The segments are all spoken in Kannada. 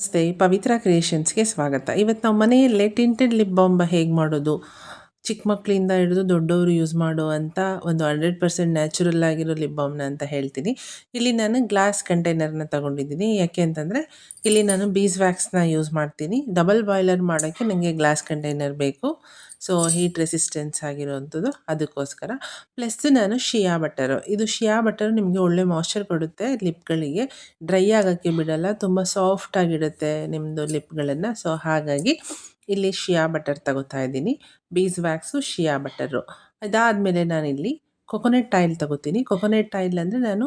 ನಮಸ್ತೆ, ಪವಿತ್ರ ಕ್ರಿಯೇಷನ್ಸ್ಗೆ ಸ್ವಾಗತ. ಇವತ್ತು ನಾವು ಮನೆಯಲ್ಲೇ ಟಿಂಟೆಡ್ ಲಿಪ್ ಬಾಂಬ ಹೇಗೆ ಮಾಡೋದು, ಚಿಕ್ಕ ಮಕ್ಕಳಿಂದ ಹಿಡಿದು ದೊಡ್ಡವರು ಯೂಸ್ ಮಾಡುವಂಥ ಒಂದು ಹಂಡ್ರೆಡ್ ಪರ್ಸೆಂಟ್ ನ್ಯಾಚುರಲ್ ಆಗಿರೋ ಲಿಪ್ ಬಾಮ್ನ ಅಂತ ಹೇಳ್ತೀನಿ. ಇಲ್ಲಿ ನಾನು ಗ್ಲಾಸ್ ಕಂಟೈನರ್ನ ತಗೊಂಡಿದ್ದೀನಿ. ಯಾಕೆ ಅಂತಂದರೆ, ಇಲ್ಲಿ ನಾನು ಬೀಸ್ ವ್ಯಾಕ್ಸ್ನ ಯೂಸ್ ಮಾಡ್ತೀನಿ. ಡಬಲ್ ಬಾಯ್ಲರ್ ಮಾಡೋಕ್ಕೆ ನನಗೆ ಗ್ಲಾಸ್ ಕಂಟೈನರ್ ಬೇಕು. ಸೊ ಹೀಟ್ ರೆಸಿಸ್ಟೆನ್ಸ್ ಆಗಿರೋವಂಥದ್ದು ಅದಕ್ಕೋಸ್ಕರ. ಪ್ಲಸ್ ನಾನು ಶಿಯಾ ಬಟರು ಇದು ಶಿಯಾ ಬಟರ್ ನಿಮಗೆ ಒಳ್ಳೆ ಮಾಯ್ಚರ್ ಕೊಡುತ್ತೆ ಲಿಪ್ಗಳಿಗೆ ಡ್ರೈ ಆಗೋಕ್ಕೆ ಬಿಡಲ್ಲ, ತುಂಬ ಸಾಫ್ಟ್ ಆಗಿಡುತ್ತೆ ನಿಮ್ಮದು ಲಿಪ್ಗಳನ್ನು ಸೊ ಹಾಗಾಗಿ ಇಲ್ಲಿ ಶಿಯಾ ಬಟರ್ ತಗೋತಾ ಇದ್ದೀನಿ. ಬೀಸ್ ವ್ಯಾಕ್ಸು ಶಿಯಾ ಬಟರು ಅದಾದಮೇಲೆ ನಾನಿಲ್ಲಿ ಕೊಕೊನೆಟ್ ಆಯಿಲ್ ತಗೋತೀನಿ. ಕೊಕೊನೆಟ್ ಆಯಿಲ್ ಅಂದರೆ ನಾನು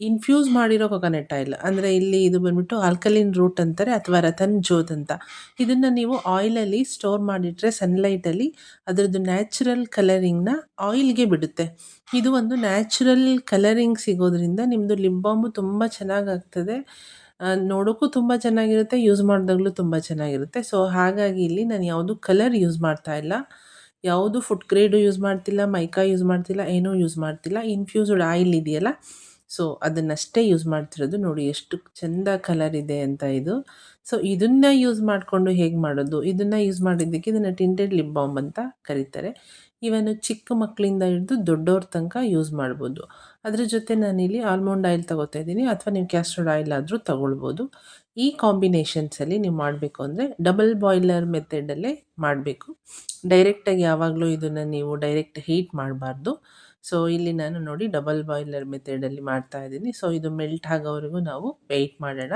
ಇನ್ಫ್ಯೂಸ್ ಮಾಡಿರೋ ಕೊಕೊನೆಟ್ ಆಯಿಲ್ ಅಂದರೆ ಇಲ್ಲಿ ಇದು ಬಂದ್ಬಿಟ್ಟು ಆಲ್ಕಲಿನ್ ರೂಟ್ ಅಂತಾರೆ ಅಥವಾ ರತನ್ ಜೋತ್ ಅಂತ. ಇದನ್ನು ನೀವು ಆಯಿಲಲ್ಲಿ ಸ್ಟೋರ್ ಮಾಡಿಟ್ರೆ ಸನ್ಲೈಟಲ್ಲಿ ಅದರದ್ದು ನ್ಯಾಚುರಲ್ ಕಲರಿಂಗ್ನ ಆಯಿಲ್ಗೆ ಬಿಡುತ್ತೆ. ಇದು ಒಂದು ನ್ಯಾಚುರಲ್ ಕಲರಿಂಗ್ ಸಿಗೋದ್ರಿಂದ ನಿಮ್ಮದು ಲಿಪ್ ಬಾಂಬು ತುಂಬ ಚೆನ್ನಾಗಾಗ್ತದೆ ನೋಡೋಕ್ಕೂ ತುಂಬ ಚೆನ್ನಾಗಿರುತ್ತೆ ಯೂಸ್ ಮಾಡಿದಾಗಲೂ ತುಂಬ ಚೆನ್ನಾಗಿರುತ್ತೆ. ಸೊ ಹಾಗಾಗಿ ಇಲ್ಲಿ ನಾನು ಯಾವುದು ಕಲರ್ ಯೂಸ್ ಮಾಡ್ತಾ ಇಲ್ಲ. ಯಾವುದು ಫುಡ್ ಗ್ರೇಡು ಯೂಸ್ ಮಾಡ್ತಿಲ್ಲ ಮೈಕಾ ಯೂಸ್ ಮಾಡ್ತಿಲ್ಲ, ಏನೂ ಯೂಸ್ ಮಾಡ್ತಿಲ್ಲ. ಇನ್ಫ್ಯೂಸ್ಡ್ ಆಯಿಲ್ ಇದೆಯಲ್ಲ ಸೊ ಅದನ್ನಷ್ಟೇ ಯೂಸ್ ಮಾಡ್ತಿರೋದು ನೋಡಿ ಎಷ್ಟು ಚೆಂದ ಕಲರ್ ಇದೆ ಅಂತ ಇದು. ಸೊ ಇದನ್ನು ಯೂಸ್ ಮಾಡಿಕೊಂಡು ಹೇಗೆ ಮಾಡೋದು? ಇದನ್ನು ಯೂಸ್ ಮಾಡಿದ್ದಕ್ಕೆ ಇದನ್ನು ಟಿಂಟೆಡ್ ಲಿಪ್ ಬಾಂಬ್ ಅಂತ ಕರೀತಾರೆ. ಇವನು ಚಿಕ್ಕ ಮಕ್ಕಳಿಂದ ಹಿಡಿದು ದೊಡ್ಡವ್ರ ತನಕ ಯೂಸ್ ಮಾಡ್ಬೋದು. ಅದ್ರ ಜೊತೆ ನಾನಿಲ್ಲಿ ಆಲ್ಮಂಡ್ ಆಯಿಲ್ ತಗೋತಾ ಇದ್ದೀನಿ ಅಥವಾ ನೀವು ಕ್ಯಾಸ್ಟರ್ಡ್ ಆಯಿಲ್ ಆದರೂ ತಗೊಳ್ಬೋದು. ಈ ಕಾಂಬಿನೇಷನ್ಸಲ್ಲಿ ನೀವು ಮಾಡಬೇಕು ಅಂದರೆ ಡಬಲ್ ಬಾಯ್ಲರ್ ಮೆಥಡಲ್ಲೇ ಮಾಡಬೇಕು. ಡೈರೆಕ್ಟಾಗಿ ಯಾವಾಗಲೂ ಇದನ್ನು ನೀವು ಡೈರೆಕ್ಟ್ ಹೀಟ್ ಮಾಡಬಾರ್ದು. ಸೊ, ಇಲ್ಲಿ ನಾನು ನೋಡಿ ಡಬಲ್ ಬಾಯ್ಲರ್ ಮೆಥಡಲ್ಲಿ ಮಾಡ್ತಾ ಇದ್ದೀನಿ. ಸೊ, ಇದು ಮೆಲ್ಟ್ ಆಗೋವರೆಗೂ ನಾವು ವೆಯ್ಟ್ ಮಾಡೋಣ.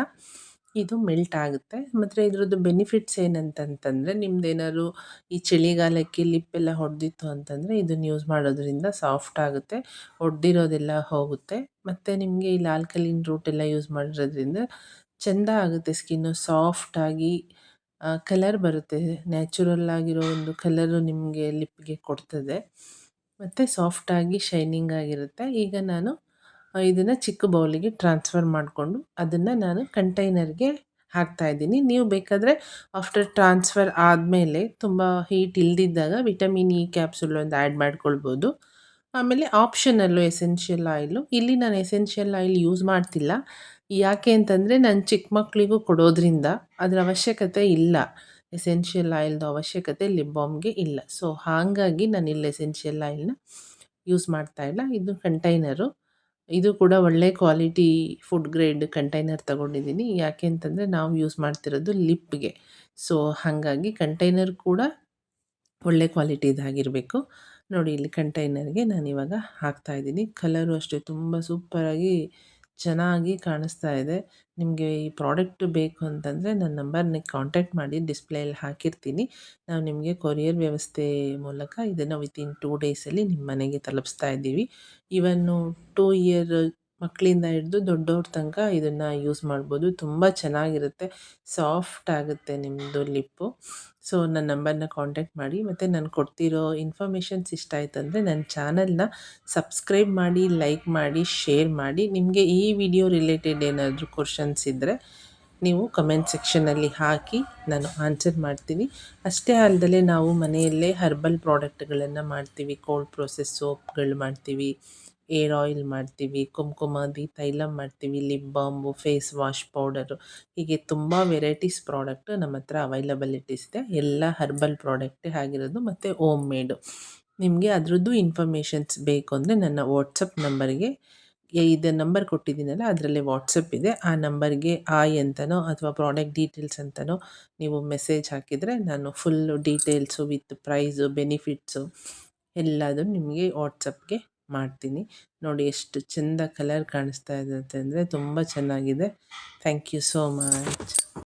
ಇದು ಮೆಲ್ಟ್ ಆಗುತ್ತೆ. ಮತ್ತು ಇದ್ರದ್ದು ಬೆನಿಫಿಟ್ಸ್ ಏನಂತಂತಂದರೆ, ನಿಮ್ದೇನಾದ್ರು ಈ ಚಳಿಗಾಲಕ್ಕೆ ಲಿಪ್ ಎಲ್ಲ ಹೊಡೆದಿತ್ತು ಅಂತಂದರೆ ಇದನ್ನು ಯೂಸ್ ಮಾಡೋದ್ರಿಂದ ಸಾಫ್ಟ್ ಆಗುತ್ತೆ ಹೊಡೆದಿರೋದೆಲ್ಲ ಹೋಗುತ್ತೆ. ಮತ್ತು ನಿಮಗೆ ಈ ಲಾಲ್ಕಲ್ಲಿನ್ ರೂಟ್ ಎಲ್ಲ ಯೂಸ್ ಮಾಡಿರೋದ್ರಿಂದ ಚೆಂದ ಆಗುತ್ತೆ ಸ್ಕಿನ್ನು ಸಾಫ್ಟಾಗಿ ಕಲರ್ ಬರುತ್ತೆ. ನ್ಯಾಚುರಲ್ ಆಗಿರೋ ಒಂದು ಕಲರು ನಿಮಗೆ ಲಿಪ್ಗೆ ಕೊಡ್ತದೆ. ಮತ್ತು ಸಾಫ್ಟಾಗಿ ಶೈನಿಂಗ್ ಆಗಿರುತ್ತೆ. ಈಗ ನಾನು ಇದನ್ನು ಚಿಕ್ಕ ಬೌಲಿಗೆ ಟ್ರಾನ್ಸ್ಫರ್ ಮಾಡಿಕೊಂಡು ಅದನ್ನು ನಾನು ಕಂಟೈನರ್ಗೆ ಹಾಕ್ತಾಯಿದ್ದೀನಿ ನೀವು ಬೇಕಾದರೆ ಆಫ್ಟರ್ ಟ್ರಾನ್ಸ್ಫರ್ ಆದಮೇಲೆ ತುಂಬ ಹೀಟ್ ಇಲ್ದಿದ್ದಾಗ ವಿಟಮಿನ್ ಇ ಕ್ಯಾಪ್ಸುಲ್ ಒಂದು ಆ್ಯಡ್ ಮಾಡ್ಕೊಳ್ಬೋದು. ಆಮೇಲೆ ಆಪ್ಷನಲ್ಲು ಎಸೆನ್ಷಿಯಲ್ ಆಯಿಲು ಇಲ್ಲಿ ನಾನು ಎಸೆನ್ಷಿಯಲ್ ಆಯಿಲ್ ಯೂಸ್ ಮಾಡ್ತಿಲ್ಲ. ಯಾಕೆ ಅಂತಂದರೆ ನಾನು ಚಿಕ್ಕ ಮಕ್ಕಳಿಗೂ ಕೊಡೋದ್ರಿಂದ ಅದರ ಅವಶ್ಯಕತೆ ಇಲ್ಲ. ಎಸೆನ್ಷಿಯಲ್ ಆಯಿಲ್ದು ಅವಶ್ಯಕತೆ ಲಿಪ್ ಬಾಮ್ಗೆ ಇಲ್ಲ. ಸೊ ಹಾಗಾಗಿ ನಾನು ಇಲ್ಲಿ ಎಸೆನ್ಷಿಯಲ್ ಆಯಿಲ್ನ ಯೂಸ್ ಮಾಡ್ತಾ ಇಲ್ಲ. ಇದು ಕಂಟೈನರು ಇದು ಕೂಡ ಒಳ್ಳೆ ಕ್ವಾಲಿಟಿ ಫುಡ್ ಗ್ರೇಡ್ ಕಂಟೈನರ್ ತಗೊಂಡಿದ್ದೀನಿ ಯಾಕೆ ಅಂತಂದರೆ ನಾವು ಯೂಸ್ ಮಾಡ್ತಿರೋದು ಲಿಪ್ಗೆ ಸೊ ಹಾಗಾಗಿ ಕಂಟೈನರ್ ಕೂಡ ಒಳ್ಳೆ ಕ್ವಾಲಿಟಿದಾಗಿರಬೇಕು ನೋಡಿ ಇಲ್ಲಿ ಕಂಟೈನರ್ಗೆ ನಾನು ಇವಾಗ ಹಾಕ್ತಾ ಇದ್ದೀನಿ ಕಲರು ಅಷ್ಟೇ ತುಂಬ ಸೂಪರಾಗಿ ಚೆನ್ನಾಗಿ ಕಾಣಿಸ್ತಾ ಇದೆ. ನಿಮಗೆ ಈ ಪ್ರಾಡಕ್ಟ್ ಬೇಕು ಅಂತಂದರೆ ನನ್ನ ನಂಬರ್ನ ಕಾಂಟ್ಯಾಕ್ಟ್ ಮಾಡಿ ಡಿಸ್ಪ್ಲೇಯಲ್ಲಿ ಹಾಕಿರ್ತೀನಿ. ನಾವು ನಿಮಗೆ ಕೊರಿಯರ್ ವ್ಯವಸ್ಥೆ ಮೂಲಕ ಇದನ್ನು ವಿತಿನ್ ಟೂ ಡೇಸಲ್ಲಿ ನಿಮ್ಮ ಮನೆಗೆ ತಲುಪಿಸ್ತಾ ಇದ್ದೀವಿ. ಇವನ್ನು ಟೂ ಇಯರ್ ಮಕ್ಕಳಿಂದ ಹಿಡಿದು ದೊಡ್ಡವ್ರ ತನಕ ಇದನ್ನು ಯೂಸ್ ಮಾಡ್ಬೋದು. ತುಂಬ ಚೆನ್ನಾಗಿರುತ್ತೆ. ಸಾಫ್ಟ್ ಆಗುತ್ತೆ ನಿಮ್ಮದು ಲಿಪ್ಪು. ಸೊ ನನ್ನ ನಂಬರ್ನ ಕಾಂಟ್ಯಾಕ್ಟ್ ಮಾಡಿ, ಮತ್ತು ನಾನು ಕೊಡ್ತಿರೋ ಇನ್ಫಾರ್ಮೇಷನ್ಸ್ ಇಷ್ಟ ಆಯ್ತಂದರೆ ನನ್ನ ಚಾನಲ್ನ ಸಬ್ಸ್ಕ್ರೈಬ್ ಮಾಡಿ ಲೈಕ್ ಮಾಡಿ ಶೇರ್ ಮಾಡಿ. ನಿಮಗೆ ಈ ವಿಡಿಯೋ ರಿಲೇಟೆಡ್ ಏನಾದರೂ ಕ್ವಶನ್ಸ್ ಇದ್ದರೆ ನೀವು ಕಮೆಂಟ್ ಸೆಕ್ಷನಲ್ಲಿ ಹಾಕಿ ನಾನು ಆನ್ಸರ್ ಮಾಡ್ತೀನಿ. ಅಷ್ಟೇ ಅಲ್ಲದೆ ನಾವು ಮನೆಯಲ್ಲೇ ಹರ್ಬಲ್ ಪ್ರಾಡಕ್ಟ್ಗಳನ್ನು ಮಾಡ್ತೀವಿ. ಕೋಲ್ಡ್ ಪ್ರೋಸೆಸ್ ಸೋಪ್ಗಳು ಮಾಡ್ತೀವಿ. ಏರ್ ಆಯಿಲ್ ಮಾಡ್ತೀವಿ ಕುಂಕುಮಾದಿ ತೈಲ ಮಾಡ್ತೀವಿ, ಲಿಪ್ ಬಾಂಬು ಫೇಸ್ ವಾಶ್ ಪೌಡರು. ಹೀಗೆ ತುಂಬ ವೆರೈಟೀಸ್ ಪ್ರಾಡಕ್ಟ್ ನಮ್ಮ ಹತ್ರ ಅವೈಲಬಿಲಿಟೀಸ್ ಇದೆ ಎಲ್ಲ ಹರ್ಬಲ್ ಪ್ರಾಡಕ್ಟೇ ಆಗಿರೋದು ಮತ್ತು ಓಮ್ ಮೇಡು ನಿಮಗೆ ಅದರದ್ದು ಇನ್ಫಾರ್ಮೇಷನ್ಸ್ ಬೇಕು ಅಂದರೆ ನನ್ನ ವಾಟ್ಸಪ್ ನಂಬರ್ಗೆ ಇದು ನಂಬರ್ ಕೊಟ್ಟಿದ್ದೀನಲ್ಲ, ಅದರಲ್ಲಿ ವಾಟ್ಸಪ್ ಇದೆ. ಆ ನಂಬರ್ಗೆ ಆಯ್ ಅಂತನೋ ಅಥವಾ ಪ್ರಾಡಕ್ಟ್ ಡೀಟೇಲ್ಸ್ ಅಂತನೋ ನೀವು ಮೆಸೇಜ್ ಹಾಕಿದರೆ ನಾನು full details with price benefits ಎಲ್ಲದೂ ನಿಮಗೆ ವಾಟ್ಸಪ್ಗೆ ಮಾಡ್ತೀನಿ. ನೋಡಿ ಎಷ್ಟು ಚೆಂದ ಕಲರ್ ಕಾಣಿಸ್ತಾ ಇದೆ ಅಂತಂದರೆ ತುಂಬ ಚೆನ್ನಾಗಿದೆ. Thank you so much